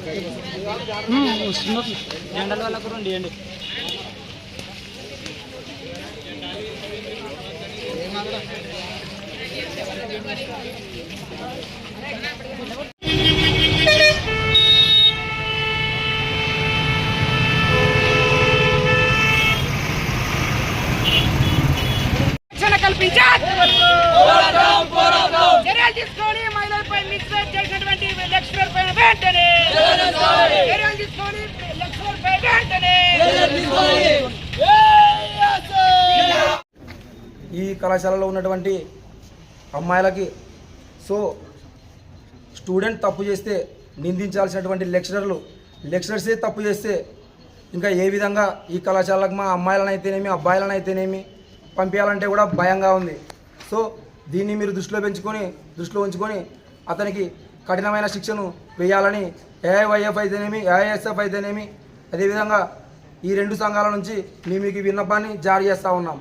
అర్థం జెండల రక్షణ కల్పించాలి చర్యలు తీసుకొని మహిళలపై మిస్వేట్ చర్యలు తీసుకొని వెంటనే ఈ కళాశాలలో ఉన్నటువంటి అమ్మాయిలకి సో స్టూడెంట్ తప్పు చేస్తే నిందించాల్సినటువంటి లెక్చరర్లు లెక్చరర్సే తప్పు చేస్తే ఇంకా ఏ విధంగా ఈ కళాశాలకు మా అమ్మాయిలనైతేనేమి అబ్బాయిలనైతేనేమి పంపించాలంటే కూడా భయంగా ఉంది. సో దీన్ని మీరు దృష్టిలో పెంచుకొని దృష్టిలో ఉంచుకొని అతనికి కఠినమైన శిక్షను వేయాలని ఏఐవైఎఫ్ అయితేనేమి ఏఐఎస్ఎఫ్ అయితేనేమి అదేవిధంగా ఈ రెండు సంఘాల నుంచి మేము మీకు విన్నపాన్ని జారీ చేస్తూ ఉన్నాం.